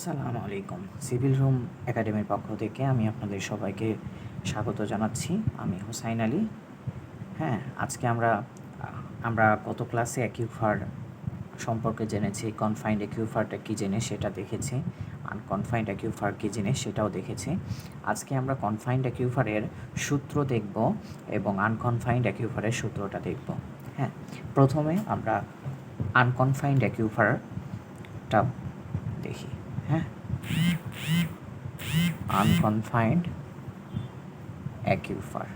আসসালামু আলাইকুম। Civil room একাডেমির পক্ষ থেকে আমি আপনাদের সবাইকে স্বাগত জানাচ্ছি। আমি হোসাইন আলী। হ্যাঁ আজকে আমরা আমরা গত ক্লাসে অ্যাকিউফার সম্পর্কে জেনেছি কনফাইন্ড অ্যাকিউফারটা কী জিনিস সেটা দেখেছি আনকনফাইন্ড অ্যাকিউফার কী জিনিস সেটাও দেখেছি। আজকে আমরা কনফাইন্ড অ্যাকিউফারের সূত্র দেখব এবং আনকনফাইন্ড অ্যাকিউফারের সূত্রটা দেখব। হ্যাঁ প্রথমে আমরা আনকনফাইন্ড অ্যাকিউফারটা দেখি। আনকনফাইন্ড অ্যাকিউফার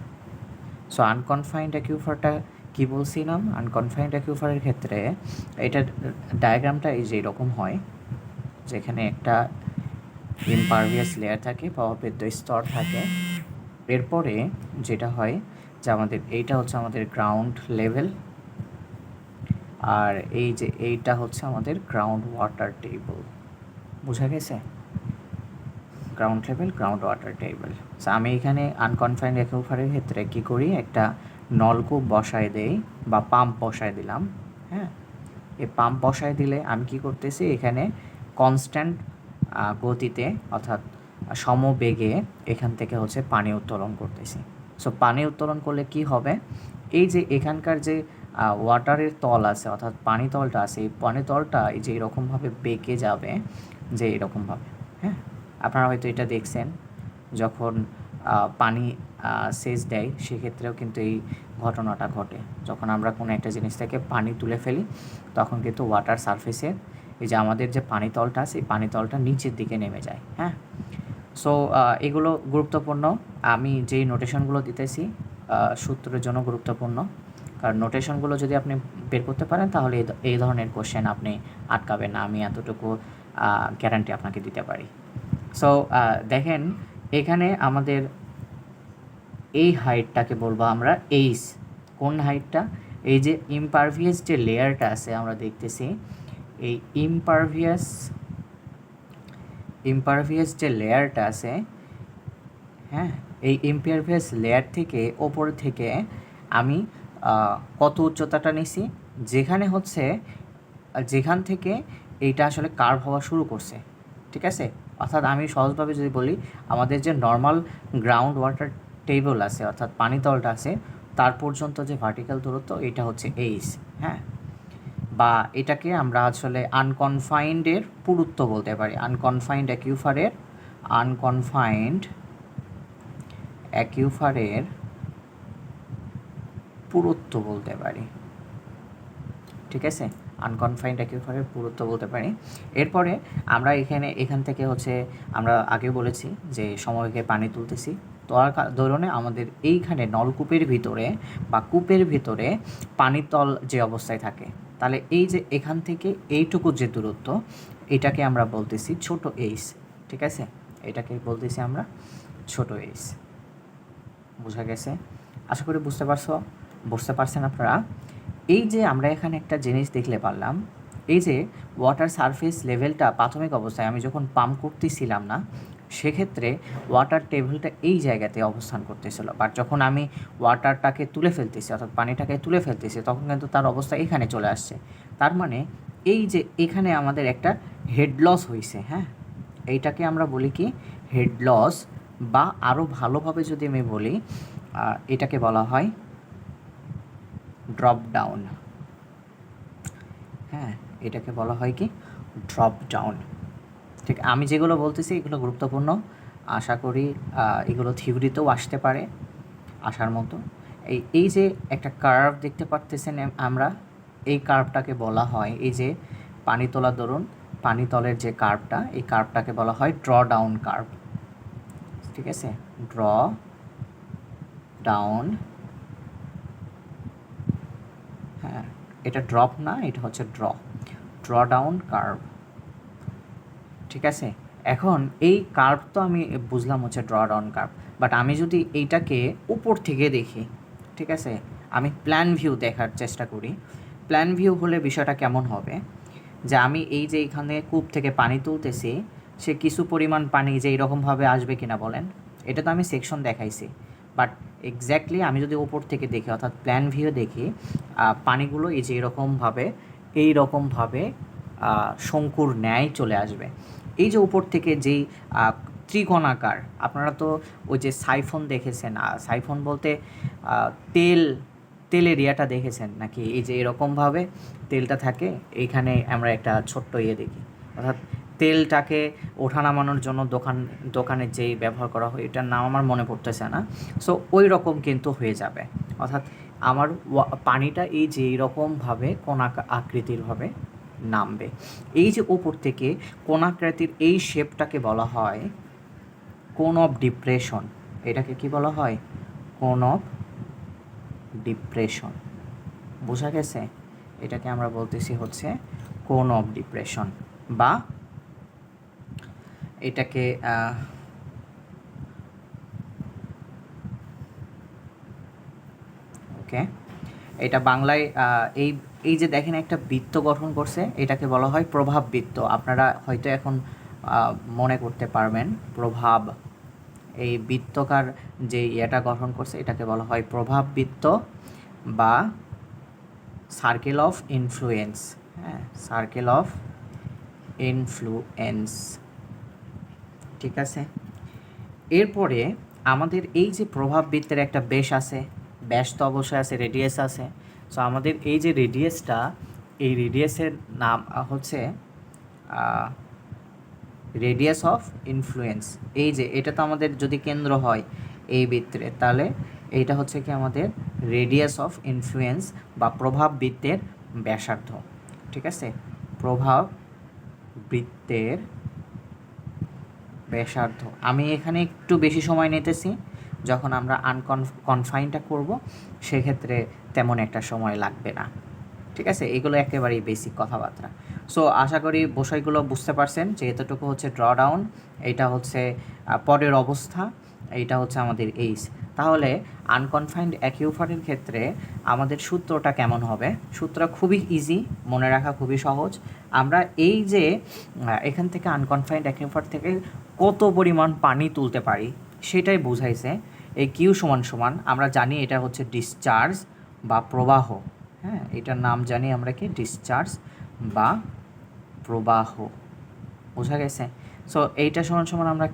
সো আনকনফাইন্ড অ্যাকিউফারটা কি বলছিলাম? আনকনফাইন্ড অ্যাকিউফারের ক্ষেত্রে এটা ডায়াগ্রামটা এই যে এরকম হয়, যেখানে একটা ইমপারভিয়াস লেয়ার থাকে বা অপেদ্য স্তর থাকে। এরপরে যেটা হয় যে আমাদের, এইটা হচ্ছে আমাদের গ্রাউন্ড লেভেল আর এই যে এইটা হচ্ছে আমাদের গ্রাউন্ড ওয়াটার টেবল বোঝা গেছে? Ground level ground water table so আমি এখানে আনকনফাইন্ড অ্যাকুইফারের ক্ষেত্রে কী করি? একটা নলকূপ বসায় দেই বা পাম্প বসায় দিলাম হ্যাঁ? এই পাম্প বসায় দিলে আমি কি করতেছি? এখানে কনস্ট্যান্ট গতিতে অর্থাৎ সমবেগে এখান থেকে হচ্ছে পানি উত্তোলন করতেছি। সো পানি উত্তোলন করলে কি হবে? এই যে এখানকার যে ওয়াটারের তল আছে, অর্থাৎ পানি তলটা আছে, এই পানি তলটা এই যে এরকমভাবে বেঁকে যাবে, যে এরকমভাবে হ্যাঁ? আপনারা হয়তো এটা দেখছেন, যখন পানি সেচ দেয়, সেক্ষেত্রেও কিন্তু এই ঘটনাটা ঘটে। যখন আমরা কোনো একটা জিনিস থেকে পানি তুলে ফেলি, তখন কিন্তু ওয়াটার সারফেসে এই যে আমাদের যে পানি তলটা এই পানি তলটা নিচের দিকে নেমে যায় হ্যাঁ? সো এগুলো গুরুত্বপূর্ণ। আমি যেই নোটেশনগুলো দিতেছি সূত্রের জন্য গুরুত্বপূর্ণ। কারণ নোটেশনগুলো যদি আপনি বের করতে পারেন, তাহলে এই ধরনের কোশ্চেন আপনি আটকাবেন না। আমি এতটুকু গ্যারান্টি আপনাকে দিতে পারি। সো দেখেন, এখানে আমাদের এই হাইটটাকে বলব আমরা এইস কোন হাইটটা এই যে ইমপারভিয়াস যে লেয়ারটা আছে, আমরা দেখতেছি, এই ইমপারভিয়াস ইমপারভিয়াস যে লেয়ারটা আছে হ্যাঁ এই ইমপারভিয়াস লেয়ার থেকে, ওপর থেকে আমি কত উচ্চতাটা নিছি? যেখানে হচ্ছে, যেখান থেকে এইটা আসলে কার্ভ হওয়া শুরু করছে। ঠিক আছে? অর্থাৎ আমি সহজভাবে যদি বলি, আমাদের যে নর্মাল গ্রাউন্ড ওয়াটার টেবল আছে, অর্থাৎ পানিতলটা আছে, তার পর্যন্ত যে ভার্টিক্যাল দূরত্ব, এটা হচ্ছে এইস হ্যাঁ? বা এটাকে আমরা আসলে আনকনফাইন্ডের পুরুত্ব বলতে পারি। আনকনফাইন্ড অ্যাকিউফারের আনকনফাইন্ড অ্যাকিউফারের পুরুত্ব বলতে পারি। ঠিক আছে? আনকনফাইন্ড অ্যাকিউফারের পুরুত্ব বলতে পারি। এরপরে আমরা এখানে, এখান থেকে হচ্ছে আমরা আগে বলেছি যে সময়কে পানি তুলতেছি। তোলার ধরনে আমাদের এইখানে নলকূপের ভিতরে বা কূপের ভিতরে পানির তল যে অবস্থায় থাকে, তাহলে এই যে এখান থেকে এইটুকু যে দূরত্ব, এটাকে আমরা বলতেছি ছোট এইস ঠিক আছে? এটাকে বলতেছি আমরা ছোট এইস বোঝা গেছে? আশা করি বুঝতে পারছ, বুঝতে পারছেন আপনারা? এই যে আমরা এখানে একটা জিনিস দেখলে পারলাম, এই যে ওয়াটার সারফেস লেভেলটা প্রাথমিক অবস্থায় আমি যখন পাম্প করতেছিলাম না, সেক্ষেত্রে ওয়াটার টেবিলটা এই জায়গাতে অবস্থান করতেছিল। বাট যখন আমি ওয়াটারটাকে তুলে ফেলতেছি, অর্থাৎ পানিটাকে তুলে ফেলতেছি, তখন কিন্তু তার অবস্থা এখানে চলে আসছে। তার মানে এই যে এখানে আমাদের একটা হেড লস হয়েছে হ্যাঁ? এইটাকে আমরা বলি কি হেড লস বা আরও ভালোভাবে যদি আমি বলি এটাকে বলা হয় ড্রপ ডাউন হ্যাঁ এটাকে বলা হয় কি? ড্রপ ডাউন ঠিক, আমি যেগুলো বলতেছি এগুলো গুরুত্বপূর্ণ। আশা করি এগুলো থিওরিতেও আসতে পারে আসার মতো। এই এই যে একটা কার্ভ দেখতে পারতেছেন আমরা, এই কার্ভটাকে বলা হয়, এই যে পানি তোলা ধরুন পানি তলের যে কার্ভটা এই কার্ভটাকে বলা হয় ড্র ডাউন কার্ভ ঠিক আছে? ড্র ডাউন হ্যাঁ এটা ড্রপ না, এটা হচ্ছে ড্র ড্র ডাউন কার্ভ ঠিক আছে? এখন এই কার্ভ তো আমি বুঝলাম হচ্ছে ড্র ডাউন কার্ভ বাট আমি যদি এইটাকে উপর থেকে দেখি, ঠিক আছে? আমি প্ল্যান ভিউ দেখার চেষ্টা করি। প্ল্যান ভিউ হলে বিষয়টা কেমন হবে? যে আমি এই যে এখানে কূপ থেকে পানি তুলতেছি, সে কিছু পরিমাণ পানি যে এইরকমভাবে আসবে কিনা বলেন? এটা তো আমি সেকশন দেখাইছি। বাট এক্স্যাক্টলি আমি যদি ওপর থেকে দেখি, অর্থাৎ প্ল্যান ভিউ দেখি পানিগুলো এই যে এরকমভাবে এই রকমভাবে আহ, শঙ্কুর ন্যায় চলে আসবে। এই যে উপর থেকে যেই ত্রিকোণাকার আপনারা তো ওই যে সাইফোন দেখেছেন সাইফোন বলতে তেল তেলের ইয়েটা দেখেছেন? নাকি এই যে এরকমভাবে তেলটা থাকে এইখানে আমরা একটা ছোট্ট ইয়ে দেখি। অর্থাৎ তেলটাকে ওঠা নামানোর জন্য দোকান দোকানে যেই ব্যবহার করা হয় এটার নাম আমার মনে পড়তেছে না। সো ওই রকম কিন্তু হয়ে যাবে। অর্থাৎ আমার পানিটা এই যে এইরকমভাবে কোন আকা- আকৃতিরভাবে নামবে। এই যে উপর থেকে কোনাকৃতির এই শেপটাকে বলা হয় কোন অফ ডিপ্রেশন এটাকে কি বলা হয়? কোন অফ ডিপ্রেশন বোঝা গেছে? এটাকে আমরা বলতেছি হচ্ছে কোন অফ ডিপ্রেশন বা এটাকে ওকে এটা বাংলায় এই এই যে দেখেন একটা বৃত্ত গঠন করছে, এটাকে বলা হয় প্রভাব বৃত্ত। আপনারা হয়তো এখন মনে করতে পারবেন, প্রভাব, এই বৃত্তকার যে ইয়েটা গঠন করছে, এটাকে বলা হয় প্রভাব বৃত্ত বা সার্কেল অফ ইনফ্লুয়েন্স হ্যাঁ সার্কেল অফ ইনফ্লুয়েন্স ঠিক আছে? এরপরে আমাদের এই যে প্রভাব বৃত্তের একটা বেশ আছে ব্যাস তো অবশ্যই আছে রেডিয়াস আছে। সো আমাদের এই যে রেডিয়াসটা এই রেডিয়াসের নাম হচ্ছে রেডিয়াস অফ ইনফ্লুয়েন্স এই যে, এটা তো আমাদের যদি কেন্দ্র হয় এই বৃত্তের, তাহলে এইটা হচ্ছে কি আমাদের রেডিয়াস অফ ইনফ্লুয়েন্স বা প্রভাব বৃত্তের ব্যাসার্ধ। ঠিক আছে? প্রভাব বৃত্তের ব্যাসার্ধ। আমি এখানে একটু বেশি সময় নিতেছি। যখন আমরা আনকন কনফাইনটা করব, সেক্ষেত্রে তেমন একটা সময় লাগবে না। ঠিক আছে? এগুলো একেবারেই বেসিক কথাবার্তা। সো আশা করি বিষয়গুলো বুঝতে পারছেন। যে এতটুকু হচ্ছে ড্র ডাউন এইটা হচ্ছে পরের অবস্থা, এইটা হচ্ছে আমাদের এইস তাহলে আনকনফাইন্ড অ্যাকিউফারের ক্ষেত্রে আমাদের সূত্রটা কেমন হবে? সূত্র খুবই ইজি মনে রাখা খুবই সহজ। আমরা এই যে এখান থেকে আনকনফাইন্ড অ্যাকিউফার থেকে কত পরিমাণ পানি তুলতে পারি, সেটাই বোঝাইছে। এই কিউ সমান সমান, আমরা জানি এটা হচ্ছে ডিসচার্জ বা প্রবাহ। হ্যাঁ এটার নাম জানি আমরা কি? ডিসচার্জ বা প্রবাহ। বোঝা গেছে? সো এইটা সমান সমান আমরা,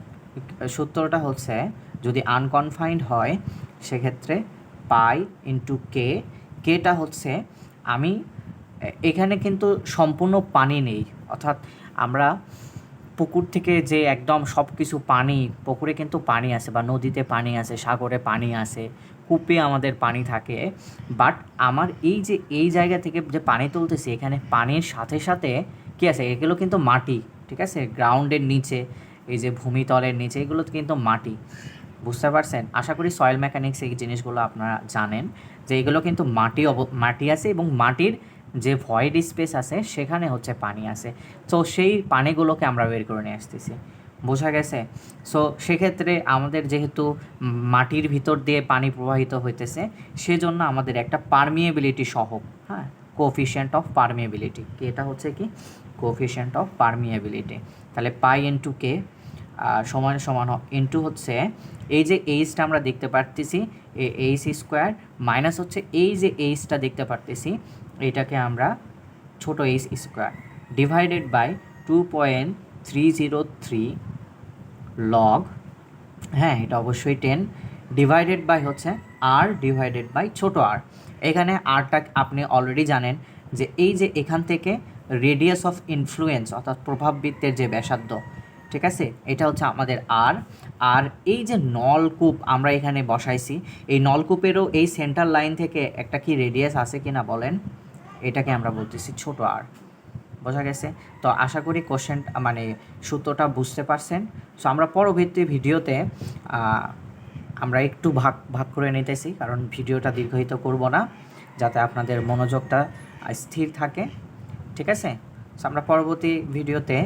সূত্রটা হচ্ছে যদি আনকনফাইন্ড হয়, সেক্ষেত্রে পাই ইন্টু কে কেটা হচ্ছে আমি, এখানে কিন্তু সম্পূর্ণ পানি নেই। অর্থাৎ আমরা পুকুর থেকে যে একদম সব কিছু পানি, পুকুরে কিন্তু পানি আছে বা নদীতে পানি আছে সাগরে পানি আছে কূপে আমাদের পানি থাকে। বাট আমার এই যে, এই জায়গা থেকে যে পানি তুলতেছি, এখানে পানির সাথে সাথে কী আছে? এগুলো কিন্তু মাটি, ঠিক আছে? গ্রাউন্ডের নিচে, এই যে ভূমিতলের নিচে, এগুলো কিন্তু মাটি। বুঝতে পারছেন? আশা করি সয়েল মেকানিক্স এই জিনিসগুলো আপনারা জানেন, যে এগুলো কিন্তু মাটি অব, মাটি আছে এবং মাটির যে ভয়েড স্পেস আছে, সেখানে হচ্ছে পানি আছে। তো সেই পানিগুলোকে আমরা বের করে নিয়ে আসতেছি। বোঝা গেছে? সো সেক্ষেত্রে আমাদের যেহেতু মাটির ভিতর দিয়ে পানি প্রবাহিত হইতেছে, সেজন্য আমাদের একটা পারমিয়েবিলিটি সহ হ্যাঁ? কোফিশিয়েন্ট অফ পারমিয়েবিলিটি কি এটা হচ্ছে কি? কোফিশিয়েন্ট অফ পারমিয়েবিলিটি তাহলে পাই ইন্টু কে সমান সমান ইন্টু হচ্ছে এই যে এইচটা আমরা দেখতে পারতেছি, এই এইচ স্কোয়ার মাইনাস হচ্ছে এই যে এইচটা দেখতে পারতেছি এইটাকে আমরা ছোট H square divided by two point three zero three log হ্যাঁ এটা অবশ্যই টেন ডিভাইডেড বাই হচ্ছে আর ডিভাইডেড বাই ছোট আর এখানে আরটা আপনি অলরেডি জানেন যে এই যে এখান থেকে রেডিয়াস অফ ইনফ্লুয়েন্স অর্থাৎ প্রভাববৃত্তের যে ব্যাসার্ধ, ঠিক আছে? এটা হচ্ছে আমাদের আর আর এই যে নলকূপ আমরা এখানে বসাইছি, এই নলকূপেরও এই সেন্টার লাইন থেকে একটা কি রেডিয়াস আছে কি না বলেন? এটাকে আমরা বলতেছি ছোট আর বোঝা গেছে? তো আশা করি কোশ্চেন মানে সূত্রটা বুঝতে পারছেন। সো আমরা পরবর্তী ভিডিওতে আমরা একটু ভাগ ভাগ করে নিতেছি, কারণ ভিডিওটা দীর্ঘায়িত করব না, যাতে আপনাদের মনোযোগটা স্থির থাকে। ঠিক আছে? সো আমরা পরবর্তী ভিডিওতে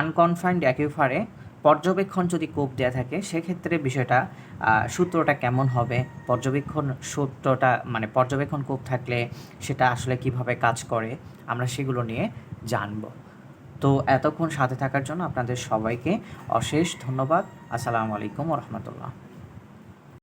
আনকনফাইন্ড অ্যাকিউফারে পর্যবেক্ষণ যদি কোপ দেওয়া থাকে, সেক্ষেত্রে বিষয়টা সূত্রটা কেমন হবে? পর্যবেক্ষণ সূত্রটা মানে পর্যবেক্ষণ কোপ থাকলে সেটা আসলে কীভাবে কাজ করে, আমরা সেগুলো নিয়ে জানব। তো এতক্ষণ সাথে থাকার জন্য আপনাদের সবাইকে অশেষ ধন্যবাদ। আসসালামু আলাইকুম রহমতুল্লাহ।